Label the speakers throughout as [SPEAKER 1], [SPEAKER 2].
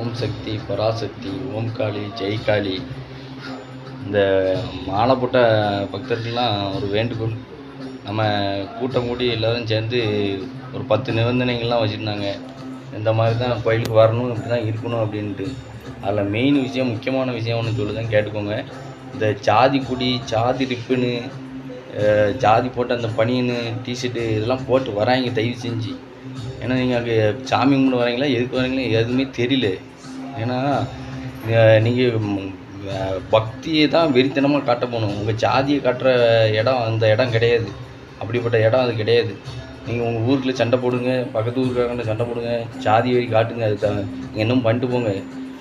[SPEAKER 1] ஓம் சக்தி பராசக்தி ஓம் காளி ஜெய் காளி. இந்த மாலை போட்ட பக்தர்கள்லாம் ஒரு வேண்டுகோள். நம்ம கூட்டம் கூடி எல்லோரும் சேர்ந்து ஒரு பத்து நிபந்தனைகள்லாம் வச்சுருந்தாங்க. இந்த மாதிரி தான் கோயிலுக்கு வரணும் இப்படி தான் இருக்கணும் அப்படின்ட்டு. அதில் மெயின் விஷயம் முக்கியமான விஷயம் ஒன்று சொல்லுதான் கேட்டுக்கோங்க. இந்த ஜாதி குடி ஜாதி ரிப்புன்னு ஜாதி போட்ட அந்த பனியனு டிஷர்ட்டு இதெல்லாம் போட்டு வராங்க தயவு செஞ்சு. ஏன்னா நீங்கள் அங்கே சாமி கும்பிட வரீங்களா எதுக்கு வரீங்களா எதுவுமே தெரியல. ஏன்னா நீங்கள் பக்தியை தான் வெறித்தனமாக காட்ட போகணும். உங்கள் ஜாதியை காட்டுற இடம் அந்த இடம் கிடையாது. அப்படிப்பட்ட இடம் அது கிடையாது. நீங்கள் உங்கள் ஊருக்குள்ளே சண்டை போடுங்க பக்கத்து ஊருக்காரங்க சண்டை போடுங்க ஜாதி வரி காட்டுங்க அது தான் நீங்கள் இன்னும் பண்ணிட்டு போங்க.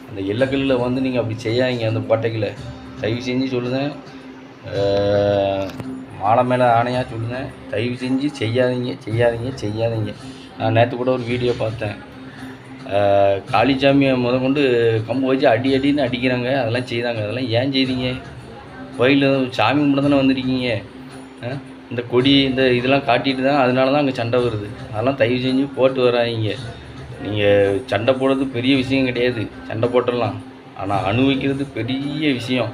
[SPEAKER 1] அந்த எல்லக்கல்லில் வந்து நீங்கள் அப்படி செய்யாதீங்க அந்த பட்டைகளை. தயவு செஞ்சு சொல்லுங்கள் மாலை மேலே ஆணையாக சொல்லுங்கள் தயவு செஞ்சு செய்யாதீங்க செய்யாதீங்க செய்யாதீங்க. நான் நேற்று கூட ஒரு வீடியோ பார்த்தேன். காளிச்சாமியை முத கொண்டு கம்பு வச்சு அடி அடின்னு அடிக்கிறாங்க. அதெல்லாம் செய்தாங்க. அதெல்லாம் ஏன் செய்தீங்க? கோயிலில் சாமி கும்பிட தானே வந்திருக்கீங்க? இந்த கொடி இந்த இதெல்லாம் காட்டிட்டு தான் அதனால தான் அங்கே சண்டை வருது. அதெல்லாம் தயவு செஞ்சு போட்டு வராதிங்க. நீங்கள் சண்டை போடுறது பெரிய விஷயம் கிடையாது. சண்டை போட்டுடலாம். ஆனால் அனுபவிக்கிறது பெரிய விஷயம்.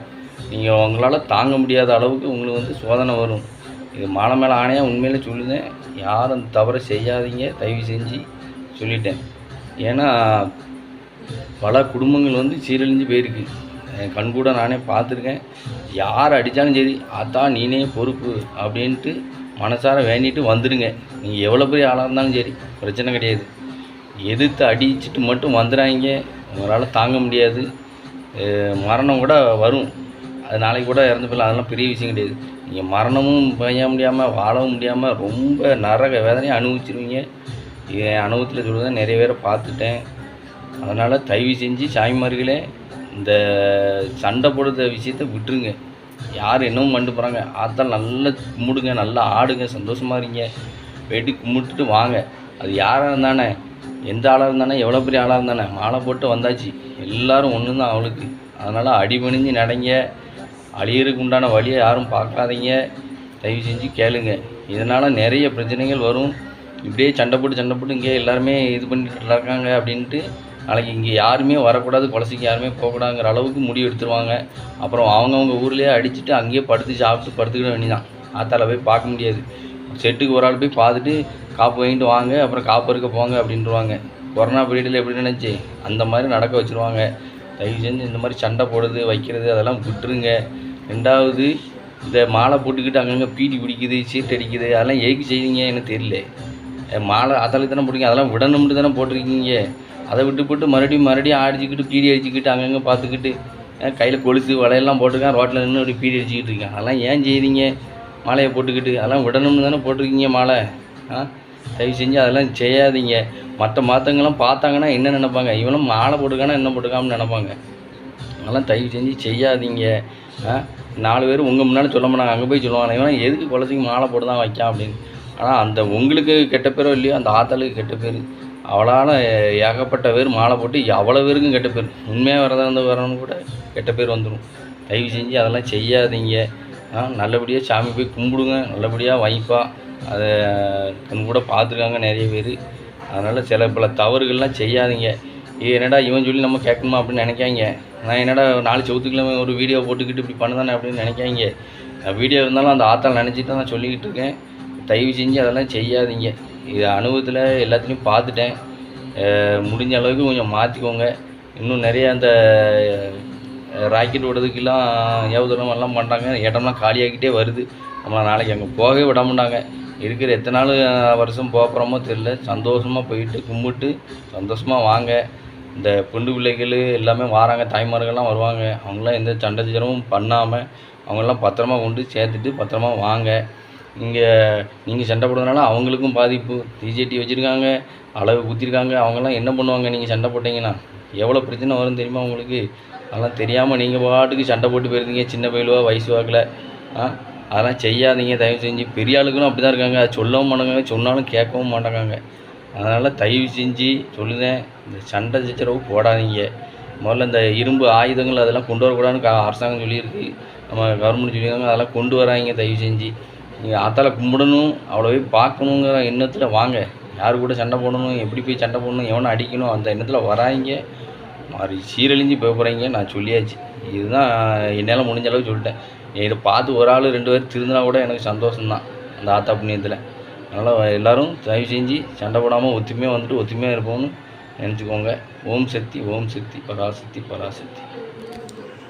[SPEAKER 1] நீங்கள் உங்களால் தாங்க முடியாத அளவுக்கு உங்களுக்கு வந்து சோதனை வரும். இது மாலை மேலே ஆணையாக உண்மையிலே சொல்லுதேன். யாரும் அந்த தவறை செய்யாதீங்க. தயவு செஞ்சு சொல்லிட்டேன். ஏன்னா பல குடும்பங்கள் வந்து சீரழிஞ்சு போயிருக்கு. என் கண் கூட நானே பார்த்துருக்கேன். யார் அடித்தாலும் சரி அதான் நீனே பொறுப்பு அப்படின்ட்டு மனசார வேண்டிட்டு வந்துடுங்க நீங்கள் எவ்வளோ பெரிய ஆளாக இருந்தாலும் சரி பிரச்சனை கிடையாது. எதிர்த்து அடிச்சுட்டு மட்டும் வந்துடுறாங்க உங்களால் தாங்க முடியாது. மரணம் கூட வரும். அது நாளைக்கு கூட இறந்து போயிடலாம். அதெல்லாம் பெரிய விஷயம் கிடையாது. நீங்கள் மரணமும் பைய முடியாமல் வாழவும் முடியாமல் ரொம்ப நரக வேதனையை அனுபவிச்சிருவீங்க. என் அனுபவத்தில் சொல்லுதான் நிறைய பேரை பார்த்துட்டேன். அதனால் தயவு செஞ்சு சாமிமார்களே இந்த சண்டை போடுற விஷயத்த விட்டுருங்க. யார் என்னவும் பண்ணிட்டு போகிறாங்க ஆத்தால் நல்லா கும்பிடுங்க நல்லா ஆடுங்க சந்தோஷமாக இருங்க. போயிட்டு கும்பிட்டுட்டு வாங்க. அது யாராக இருந்தானே? எந்த ஆளாக இருந்தானே? எவ்வளோ பெரிய ஆளாக இருந்தானே? மாலை போட்டு வந்தாச்சு. எல்லோரும் ஒன்று தான் அவளுக்கு. அதனால் அடிபணிஞ்சு நடங்க. அழியறதுக்கு உண்டான வழியை யாரும் பார்க்காதீங்க. தயவு செஞ்சு கேளுங்க. இதனால் நிறைய பிரச்சனைகள் வரும். இப்படியே சண்டை போட்டு சண்டை போட்டு இங்கே எல்லாருமே இது பண்ணிட்டு இருக்காங்க அப்படின்ட்டு நாளைக்கு இங்கே யாருமே வரக்கூடாது கொலசிக்கு யாருமே போகக்கூடாதுங்கிற அளவுக்கு முடிவு எடுத்துருவாங்க. அப்புறம் அவங்கவுங்க ஊர்லேயே அடிச்சுட்டு அங்கேயே படுத்து சாப்பிட்டு படுத்துக்கிட வேண்டியதான் ஆத்தால போய் பார்க்க முடியாது. செட்டுக்கு ஒரு ஆள் போய் பார்த்துட்டு காப்பு வாங்கிட்டு வாங்க அப்புறம் காப்பு இருக்க போங்க அப்படின்ட்டுருவாங்க கொரோனா பீரியடில் எப்படி நினச்சி? அந்த மாதிரி நடக்க வச்சுருவாங்க. தயவு செஞ்சு இந்த மாதிரி சண்டை போடுறது வைக்கிறது அதெல்லாம் விட்டுருங்க. ரெண்டாவது இந்த மாலை போட்டுக்கிட்டு அங்கங்கே பீடி பிடிக்குது சீட் அடிக்குது அதெல்லாம் ஏக்கு செய்வீங்க எனக்கு தெரியல. மாலை அதில் தானே போடுறீங்க அதெல்லாம் விடணும்னு தானே போட்டிருக்கீங்க. அதை விட்டு போட்டு மறுபடியும் மறுபடியும் அடிச்சுக்கிட்டு பீடி அடிச்சுக்கிட்டு அங்கங்கே பார்த்துக்கிட்டு கையில் கொலுசு வலையெல்லாம் போட்டுருக்கான் ரோட்டில் நின்று அப்படி பீடி அடிச்சுக்கிட்டு இருக்கான் அதெல்லாம் ஏன் செய்றீங்க மாலையை போட்டுக்கிட்டு அதெல்லாம் விடணும்னு தானே போட்டிருக்கீங்க மாலை. ஆ தயவு செஞ்சு அதெல்லாம் செய்யாதீங்க. மற்ற மாற்றங்கள்லாம் பார்த்தாங்கன்னா என்ன நினைப்பாங்க? இவனும் மாலை போட்டுக்கானா என்ன போட்டுக்காமல் நினைப்பாங்க. அதெல்லாம் தயவு செஞ்சு செய்யாதீங்க. நாலு பேர் உங்கள் முன்னாடி சொல்ல மாட்டாங்க அங்கே போய் சொல்லுவாங்க இவன் எதுக்கு குலசிக்கு மாலை போட்டு தான் வைக்கான் அப்படின்னு. ஆனால் அந்த உங்களுக்கு கெட்ட பேரோ இல்லையோ அந்த ஆத்தாளுக்கு கெட்ட பேர். அவளால் ஏகப்பட்ட பேர் மாலை போட்டு அவ்வளோ பேருக்கும் கெட்ட பேர். உண்மையாக வரதா இருந்து வரணும் கூட கெட்ட பேர் வந்துடும் தயவு செஞ்சு அதெல்லாம் செய்யாதீங்க. ஆ நல்லபடியாக சாமி போய் கும்பிடுங்க. நல்லபடியாக வைப்பா அதை கண் கூட பார்த்துருக்காங்க நிறைய பேர். அதனால் சில பல தவறுகள்லாம் செய்யாதீங்க. இது என்னடா இவன் சொல்லி நம்ம கேட்கணுமா அப்படின்னு நினைக்காங்க. நான் என்னடா நாலு செவத்துக்கிழமை ஒரு வீடியோ போட்டுக்கிட்டு இப்படி பண்ணுதானே அப்படின்னு நினைக்காங்க வீடியோ இருந்தாலும் அந்த ஆத்தால் நினச்சிட்டு தான் நான் சொல்லிக்கிட்டு இருக்கேன். தயவு செஞ்சு அதெல்லாம் செய்யாதீங்க. இது அனுபவத்தில் எல்லாத்துலேயும் பார்த்துட்டேன். முடிஞ்ச அளவுக்கு கொஞ்சம் மாற்றிக்கோங்க இன்னும் நிறைய அந்த ராக்கெட் விடுறதுக்கெல்லாம் ஏவுதளம் எல்லாம் பண்ணுறாங்க இடம்லாம் காலியாகிட்டே வருது. நம்மளை நாளைக்கு அங்கே போகவே விட மாட்டாங்க இருக்கிற எத்தனை நாள் வருஷம் போகிறோமோ தெரில சந்தோஷமாக போயிட்டு கும்பிட்டு சந்தோஷமாக வாங்க. இந்த பெண்டு பிள்ளைகள் எல்லாமே வராங்க தாய்மார்கள்லாம் வருவாங்க. அவங்களாம் எந்த சண்டை சச்சரவும் பண்ணாமல் அவங்கெல்லாம் பத்திரமா கொண்டு சேர்த்துட்டு பத்திரமா வாங்க. இங்கே நீங்கள் சண்டை போடுறதுனால அவங்களுக்கும் பாதிப்பு. டிஜேடி வச்சுருக்காங்க அளவு குத்திருக்காங்க. அவங்கெல்லாம் என்ன பண்ணுவாங்க நீங்கள் சண்டை போட்டிங்கன்னா? எவ்வளோ பிரச்சனை வரும் தெரியுமா உங்களுக்கு? அதெல்லாம் தெரியாமல் நீங்கள் பாட்டுக்கு சண்டை போட்டு போயிருந்தீங்க சின்ன பயிலுவா வயசு வாக்கில். ஆ? அதெல்லாம் செய்யாதீங்க. தயவு செஞ்சு பெரிய ஆளுக்கும் அப்படி தான் இருக்காங்க சொல்லவும் மாட்டாங்க சொன்னாலும் கேட்கவும் மாட்டாங்க. அதனால் தயவு செஞ்சு சொல்லுதேன் இந்த சண்டை சச்சரவு போடாதீங்க. முதல்ல இந்த இரும்பு ஆயுதங்கள் அதெல்லாம் கொண்டு வரக்கூடாதுன்னு கா- அரசாங்கம் சொல்லியிருக்கு. நம்ம கவர்மெண்ட் சொல்லியிருக்காங்க அதெல்லாம் கொண்டு வராங்க தயவு செஞ்சு. நீங்கள் ஆத்தால கும்பிடணும் அவ்வளோ போய் பார்க்கணுங்கிற எண்ணத்தில் வாங்க. யார் கூட சண்டை போடணும் எப்படி போய் சண்டை போடணும் எவனை அடிக்கணும் அந்த எண்ணத்தில் வராங்க மாறி சீரழிஞ்சு போக போகிறீங்க நான் சொல்லியாச்சு. இதுதான் என்னால் முடிஞ்ச அளவுக்கு சொல்லிட்டேன். இதை பார்த்து ஒரு ஆள் ரெண்டு பேர் திருந்தினா கூட எனக்கு சந்தோஷம்தான் அந்த ஆத்தா புண்ணியத்தில். அதனால் எல்லோரும் தயவு செஞ்சு சண்டை போடாமல் ஒத்துமையாக வந்துட்டு ஒத்துமையாக இருப்போம்னு நினச்சிக்கோங்க. ஓம் சக்தி ஓம் சக்தி பராசக்தி பராசக்தி